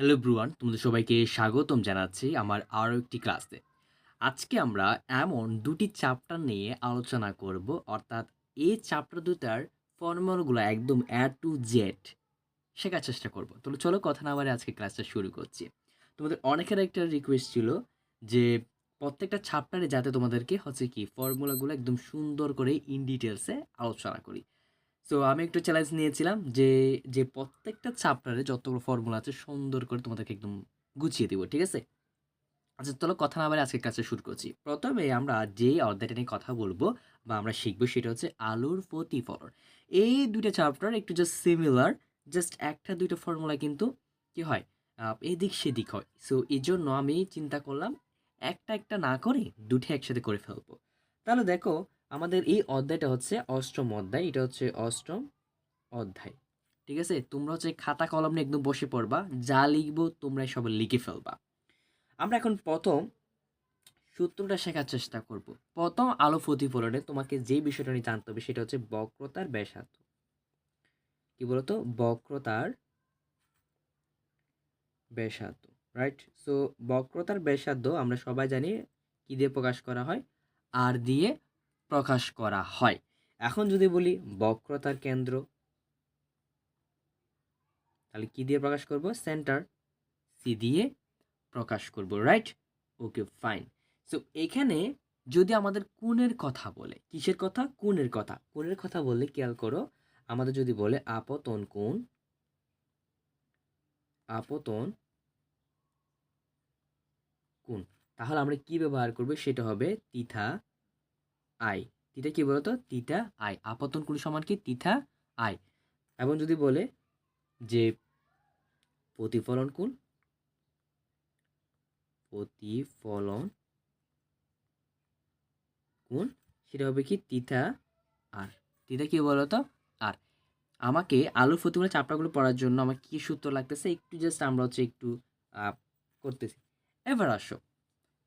Hello ব্রুয়ান তোমাদের সবাইকে স্বাগতম জানাচ্ছি আমার আরও একটি ক্লাসে। আজকে আমরা এমন দুটি চ্যাপ্টার নিয়ে আলোচনা করব, অর্থাৎ এই চ্যাপ্টার দুটার ফর্মুলাগুলো একদম অ্যা টু জেড শেখার চেষ্টা করব। তো চলো কথা না বারে আজকে ক্লাসটা শুরু করছি। তোমাদের অনেকের একটা রিকোয়েস্ট ছিল যে প্রত্যেকটা চ্যাপ্টারে যাতে তোমাদেরকে হচ্ছে কি ফর্মুলাগুলো একদম সুন্দর করে ইন ডিটেলসে আলোচনা করি। সো আমি একটু চ্যালেঞ্জ নিয়েছিলাম যে যে প্রত্যেকটা চ্যাপ্টারে যতগুলো ফর্মুলা আছে, সুন্দর করে তোমাদেরকে একদম গুছিয়ে দিব, ঠিক আছে? আচ্ছা চলো কথা না বলে আজকের কাছে শুরু করছি। প্রথমে আমরা যেই অধ্যায়টা নিয়ে কথা বলব বা আমরা শিখব সেটা হচ্ছে আলুর প্রতিফলন। এই দুইটা চ্যাপ্টার একটু জাস্ট সিমিলার জাস্ট একটা দুইটা ফর্মুলা কিন্তু কি হয়? এদিক সেদিক হয়। সো এই জন্য আমি চিন্তা করলাম, একটা একটা না করে দুটো একসাথে করে ফেলব। তাহলে দেখো আমাদের এই অধ্যায়টা হচ্ছে অষ্টম অধ্যায়, এটা হচ্ছে অষ্টম অধ্যায়। ঠিক আছে? তোমরা হচ্ছে খাতা কলম নিয়ে একদম বসে পড়বা, যা লিখব তোমরা সব লিখে ফেলবা। আমরা এখন প্রথম সূত্রটা শেখার চেষ্টা করব। প্রথম আলো প্রতিফলনে তোমাকে যে বিষয়টা নিয়ে জানতে হবে সেটা হচ্ছে বক্রতার ব্যাসার্ধ। কি বলতো? বক্রতার ব্যাসার্ধ রাইট সো বক্রতার ব্যাসার্ধ আমরা সবাই জানি কি দিয়ে প্রকাশ করা হয়? আর দিয়ে প্রকাশ করা হয়। এখন যদি বলি বক্রতার কেন্দ্র, তাহলে কি দিয়ে প্রকাশ করব? সেন্টার সি দিয়ে প্রকাশ করব রাইট ওকে ফাইন সো এখানে যদি আমাদের কোণের কথা বলে, কিসের কথা? কোণের কথা। কোণের কথা বললে খেয়াল করো? আমাদের যদি বলে আপতন কোণ আপতন কোণ, তাহলে আমরা কি ব্যবহার করব? সেটা হবে তিথা আই। তিটা কি বলতো? Theta I. আপতন কোণ সমান কি? Theta I. এবং যদি বলে যে প্রতিফলন কোণ প্রতিফলন কোণ সেটা হবে কি? তিথা আর। তিথা কি বলতো? আর। আমাকে আলুর প্রতিফলন চাপটাগুলো পড়ার জন্য আমার কি সূত্র লাগতেছে? একটু জাস্ট আমরা হচ্ছে একটু করতেছি। এবার আসো।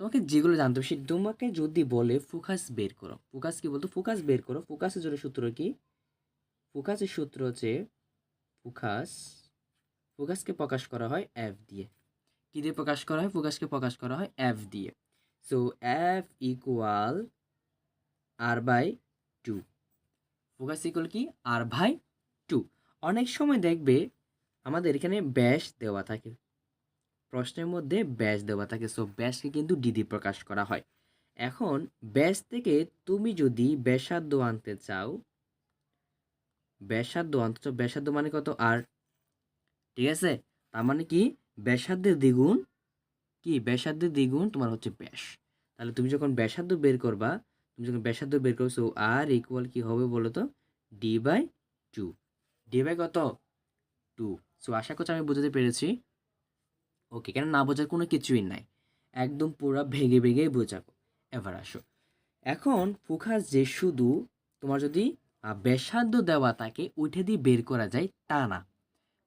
তোমাকে যেগুলো জানতে হবে, সে তোমাকে যদি বলে ফোকাস বের করো, ফোকাস কি বলতো? ফোকাস বের করো। ফোকাসের জন্য সূত্র কি? ফোকাসের সূত্র হচ্ছে ফোকাস, ফোকাসকে প্রকাশ করা হয় এফ দিয়ে। কী দিয়ে প্রকাশ করা হয়? ফোকাসকে প্রকাশ করা হয় এফ দিয়ে। So F equal R by two focus equal কি? আর বাই টু অনেক সময় দেখবে আমাদের এখানে ব্যাস দেওয়া থাকে। প্রশ্নের মধ্যে ব্যাস দেওয়া থাকে। সো ব্যাসকে কিন্তু ডিডি প্রকাশ করা হয়। এখন, ব্যাস থেকে তুমি যদি ব্যাসার্ধ আনতে চাও, ব্যাসার্ধ আনতে চাও, ব্যাসার্ধ মানে কত? আর। ঠিক আছে? তার মানে কি? ব্যাসার্ধের দ্বিগুণ কি? ব্যাসার্ধের দ্বিগুণ তোমার হচ্ছে ব্যাস। তাহলে তুমি যখন ব্যাসার্ধ বের করবা, তুমি যখন ব্যাসার্ধ বের করো সো আর ইকুয়াল কি হবে বলো তো? D by two D by কত? টু সো আশা করছি আমি বোঝাতে পেরেছি। ওকে, কেন না বোঝার কোনো কিছুই নাই। একদম পুরো ভেগে ভেগে বোঝাবো। এবার আসো। এখন ফোকাস যে শুধু তোমার যদি ব্যাসার্ধ দেওয়া তাকে উঠে দিয়ে বের করা যায় তা না।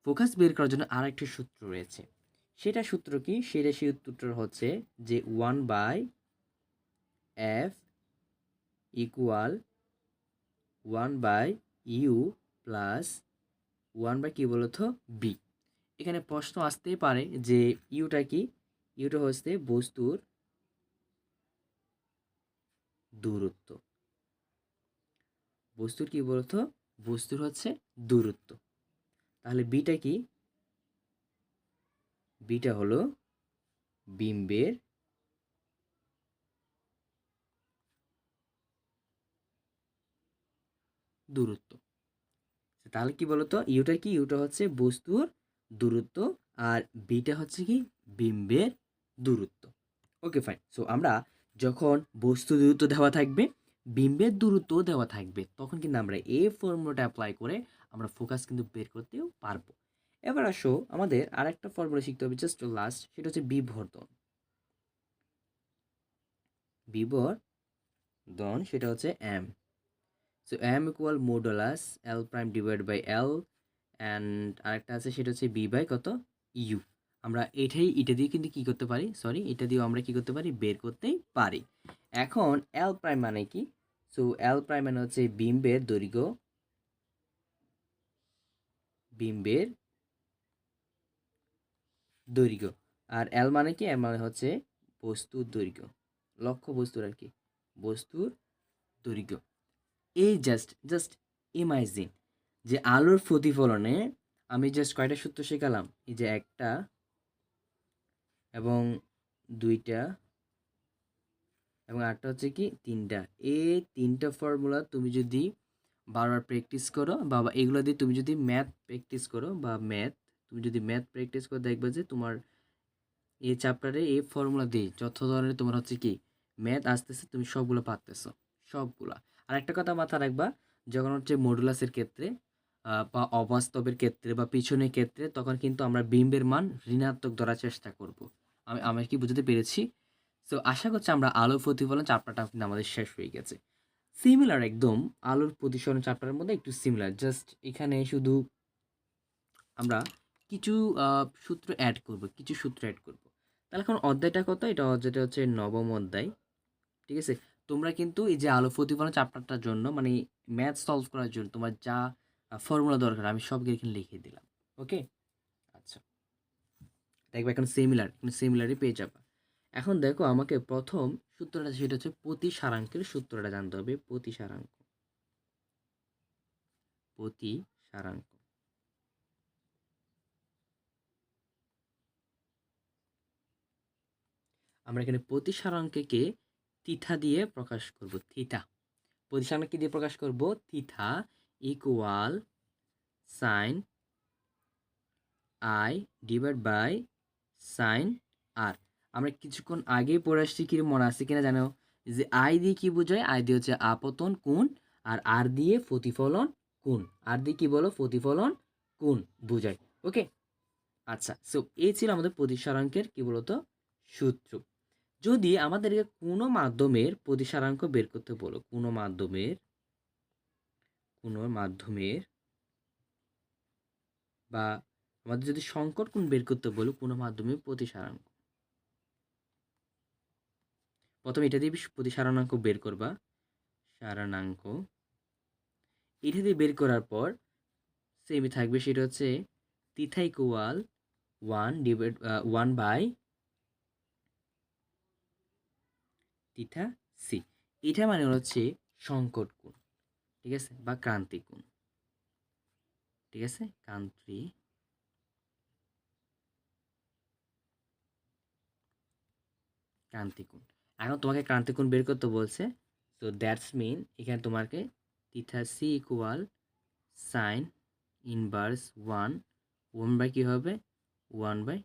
ফোকাস বের করার জন্য আর একটি সূত্র রয়েছে। সেটা সূত্র কি? সেটা সেই সূত্র হচ্ছে যে one by F equal one by U plus one by কি বলতো? বি এখানে প্রশ্ন আসতেই পারে যে ইউটা কি? ইউটা হচ্ছে বস্তুর দূরত্ব। বস্তুর কি বলতো? বস্তুর হচ্ছে দূরত্ব। তাহলে বিটা কি? বিটা হলো বিম্বের দূরত্ব। তাহলে কি বলতো? ইউটা কি? ইউটা হচ্ছে বস্তুর দূরত্ব আর বিটা হচ্ছে কি বিম্বের দূরত্ব। ওকে ফাইন সো আমরা যখন বস্তু দূরত্ব দেওয়া থাকবে, বিম্বের দূরত্ব দেওয়া থাকবে, তখন কিন্তু আমরা এই ফর্মুলাটা অ্যাপ্লাই করে আমরা ফোকাস কিন্তু বের করতেও পারব। এবার আসো, আমাদের আরেকটা ফর্মুলা শিখতে হবে জাস্ট লাস্ট সেটা হচ্ছে বিবর্ধন। বিবর্ধন, সেটা হচ্ছে M so M equal modulus L prime divide by L and আরেকটা আছে, সেটা হচ্ছে বি বাই কত? ইউ। আমরা এটাই, এটা দিয়ে কিন্তু কি করতে পারি? সরি এটা দিয়েও আমরা কি করতে পারি? বের করতেই পারি। এখন এল প্রাইম মানে কি? সো এল প্রাইম মানে হচ্ছে বিম্বের দৈর্ঘ্য। বিম্বের দৈর্ঘ্য। আর এল মানে কি? এল মানে হচ্ছে বস্তুর দৈর্ঘ্য। লক্ষ্য বস্তুর আর কি? বস্তুর দৈর্ঘ্য। এই জাস্ট জাস্ট ইমাজিন যে আলোর প্রতিফলনে আমি জাস্ট কয়টা সূত্র শেখালাম? এই যে একটা এবং দুইটা এবং আরেকটা হচ্ছে কি? তিনটা। এই তিনটা ফর্মুলা তুমি যদি বারবার প্র্যাকটিস করো বা এগুলো দিয়ে তুমি যদি ম্যাথ প্র্যাকটিস করো বা ম্যাথ তুমি যদি ম্যাথ প্র্যাকটিস করো দেখবে যে তোমার এই চ্যাপ্টারে এই ফর্মুলা দিয়ে যত ধরনের তোমার হচ্ছে কি ম্যাথ আসতেছে, তুমি সবগুলো পারতেছো। সবগুলা। আর একটা কথা মাথা রাখবা, যখন হচ্ছে মডুলাসের ক্ষেত্রে বা অবাস্তবের ক্ষেত্রে বা পিছনের ক্ষেত্রে তখন কিন্তু আমরা বিম্বের মান ঋণাত্মক ধরার চেষ্টা করব। আমি আমি কি বুঝতে পেরেছি? সো আশা করছি আমরা আলো প্রতিফলন চ্যাপ্টারটা কিন্তু আমাদের শেষ হয়ে গেছে। সিমিলার একদম, আলোর প্রতিফলন চাপটার মধ্যে একটু সিমিলার জাস্ট এখানে শুধু আমরা কিছু সূত্র অ্যাড করব, কিছু সূত্র অ্যাড করব। তাহলে এখন অধ্যায়টা কত? এটা অধ্যায়টা হচ্ছে নবম অধ্যায়, ঠিক আছে? তোমরা কিন্তু এই যে আলো প্রতিফলন চ্যাপ্টারটার জন্য মানে ম্যাথ সলভ করার জন্য, তোমার যা ফর্মুলা দরকার, আমি সবকে এখানে লিখে দিলাম ওকে আচ্ছা দেখবে এখন সিমিলার সিমিলারই পেয়ে যাবা। এখন দেখো আমাকে প্রথম সূত্রটা সেটা হচ্ছে প্রতি সারাঙ্কের সূত্রটা জানতে হবে, প্রতি সারাঙ্ক প্রতি সারাঙ্ক আমরা এখানে প্রতি সারাঙ্ককে থিথা দিয়ে প্রকাশ করব থিথা প্রতি সারাঙ্ক দিয়ে প্রকাশ করব? Theta equal sine I divide by sine R আমরা কিছুক্ষণ আগেই পড়ে আসছি, কি মনে আছে কিনা জানো? যে আই দিয়ে কি বোঝায়? আই দিয়ে হচ্ছে আপতন কোণ আর আর দিয়ে প্রতিফলন কোণ। আর দিয়ে কি বলো? প্রতিফলন কোণ বোঝায়। ওকে আচ্ছা সো এই ছিল আমাদের প্রতিসারাঙ্কের, কি বলতো, সূত্র। যদি আমাদেরকে কোনো মাধ্যমের প্রতিসারাঙ্ক বের করতে বলো, কোনো মাধ্যমের কোনো মাধ্যমের বা আমাদের যদি সংকট কোণ বের করতে বলো কোনো মাধ্যমে প্রতিসারাঙ্ক। প্রথমে এটা দিয়ে প্রতিসারণাঙ্ক বের করবা। সারণাঙ্ক এটা দিয়ে বের করার পর সেমই থাকবে, সেটা হচ্ছে theta equal one divide one by theta C এটা মানে হচ্ছে সংকট কোণ। ঠিক আছে? বা ক্রান্তি কোণ। ঠিক আছে? ক্রান্তি ক্রান্তিকোণ এখন তোমাকে ক্রান্তিকোণ বের করতে বলছে। তো দ্যাটস মিন এখানে তোমাকে theta C equal sine inverse one one by কী হবে? ওয়ান বাই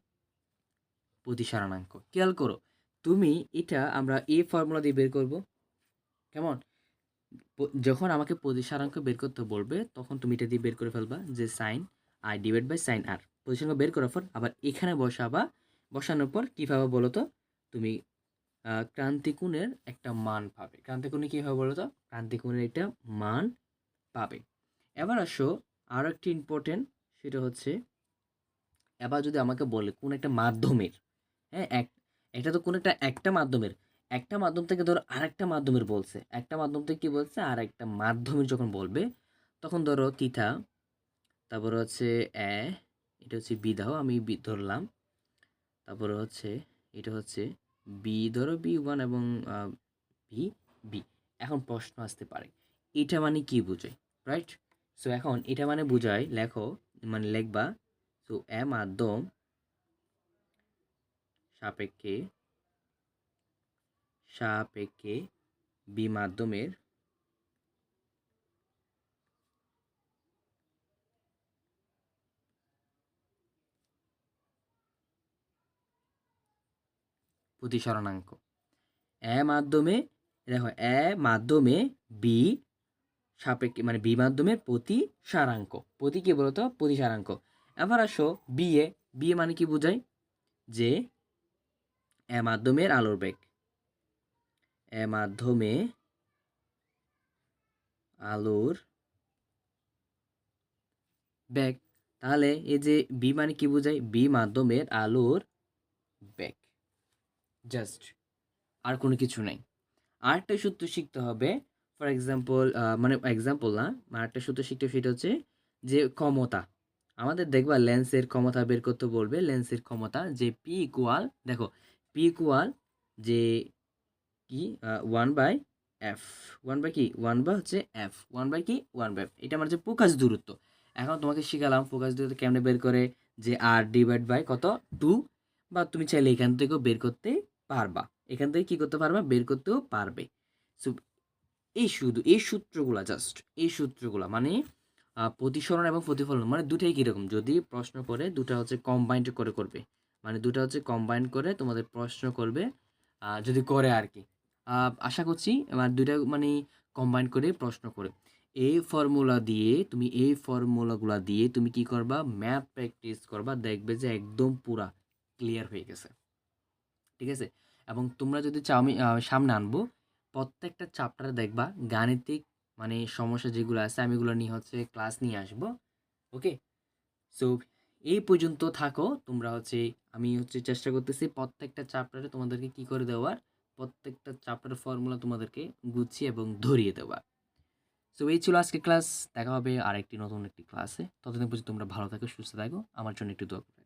প্রতিসারণাঙ্ক। খেয়াল করো, তুমি এটা আমরা এ ফর্মুলা দিয়ে বের করব। কেমন? যখন আমাকে প্রতিসারাঙ্ক বের করতে বলবে, তখন তুমি এটা দিয়ে বের করে ফেলবা যে sine I divide by sine R প্রতিসারাঙ্ক বের করার পর আবার এখানে বসাবা, বসানোর পর কীভাবে বলো তো? তুমি ক্রান্তিকোণের একটা মান পাবে। ক্রান্তিকোণে কী বলো তো? ক্রান্তিকোণের একটা মান পাবে। এবার আসো আরও একটি ইম্পর্টেন্ট সেটা হচ্ছে, এবার যদি আমাকে বলে কোন একটা মাধ্যমের হ্যাঁ এক, এটা তো কোন একটা একটা মাধ্যমের একটা মাধ্যম থেকে ধরো আরেকটা মাধ্যমের বলছে। একটা মাধ্যম থেকে কি বলছে? আর একটা মাধ্যমের যখন বলবে, তখন ধরো তিথা তারপর হচ্ছে এ, এটা হচ্ছে বি দাও, আমি বি ধরলাম। তারপরে হচ্ছে, এটা হচ্ছে বি, ধরো বি ওয়ান এবং বি বি। এখন প্রশ্ন আসতে পারে, এটা মানে কি বোঝায় রাইট সো এখন এটা মানে বোঝায়, লেখো মানে লেখবা সো এ মাধ্যম সাপেক্ষে সাপেক্ষে বি মাধ্যমের প্রতিসরণাঙ্ক। এ মাধ্যমে, দেখো, এ মাধ্যমে বি সাপেক্ষে মানে বি মাধ্যমের প্রতি সারাঙ্ক প্রতি কি বলতো? প্রতি সারাঙ্ক এবার আসো, বি এ। বি এ মানে কি বোঝায়? যে এ মাধ্যমের আলোর বেগ। মাধ্যমে আলোর বেগ তাহলে এই যে বি মানে কি বোঝায়? বি মাধ্যমের আলোর বেগ জাস্ট আর কোনো কিছু নাই। আরেকটা সূত্র শিখতে হবে। ফর এক্সাম্পল মানে এক্সাম্পল না, আরেকটা সূত্র শিখতে সেটা হচ্ছে যে ক্ষমতা। আমাদের দেখবা লেন্সের ক্ষমতা বের করতে বলবে। লেন্সের ক্ষমতা যে পি ইকুয়াল দেখো পি ইকুয়াল যে কি? One by F one by কি? ওয়ান বাই হচ্ছে এফ ওয়ান বাই কি? ওয়ান বাই এটা আমার যে ফোকাস দূরত্ব। এখন তোমাকে শিখালাম ফোকাস দূরত্ব কেমনে বের করে? যে আর ডিভাইড বাই কত? টু বা তুমি চাইলে এখান থেকেও বের করতে পারবা। এখান থেকে কী করতে পারবা? বের করতেও পারবে। সো এই শুধু, এই সূত্রগুলো জাস্ট এই সূত্রগুলা মানে প্রতিসরণ এবং প্রতিফলন মানে দুটাই কীরকম? যদি প্রশ্ন করে, দুটা হচ্ছে কম্বাইন্ড করে করবে। মানে দুটা হচ্ছে কম্বাইন্ড করে তোমাদের প্রশ্ন করবে যদি করে আর কি। আশা করছি এবার দুইটা মানে কম্বাইন করে প্রশ্ন করে। এই ফর্মুলা দিয়ে, তুমি এই ফর্মুলাগুলা দিয়ে তুমি কি করবা? ম্যাথ প্র্যাকটিস করবা, দেখবে যে একদম পুরা ক্লিয়ার হয়ে গেছে। ঠিক আছে? এবং তোমরা যদি চাও আমি সামনে আনব, প্রত্যেকটা চ্যাপ্টারে দেখবা, গাণিতিক মানে সমস্যা যেগুলো আছে আমি এগুলো নিয়ে হচ্ছে ক্লাস নিয়ে আসব। ওকে সো এই পর্যন্ত থাকো, তোমরা হচ্ছে, আমি হচ্ছে চেষ্টা করতেছি প্রত্যেকটা চ্যাপ্টারে তোমাদেরকে কি করে দেওয়ার? প্রত্যেকটা চ্যাপ্টার ফর্মুলা তোমাদেরকে গুছিয়ে এবং ধরিয়ে দেওয়া। সো এই ছিল আজকে ক্লাস দেখা হবে আরেকটি নতুন একটি ক্লাসে ততদিন পর্যন্ত তোমরা ভালো থাকো, সুস্থ থাকো। আমার জন্য একটু দোয়া করবে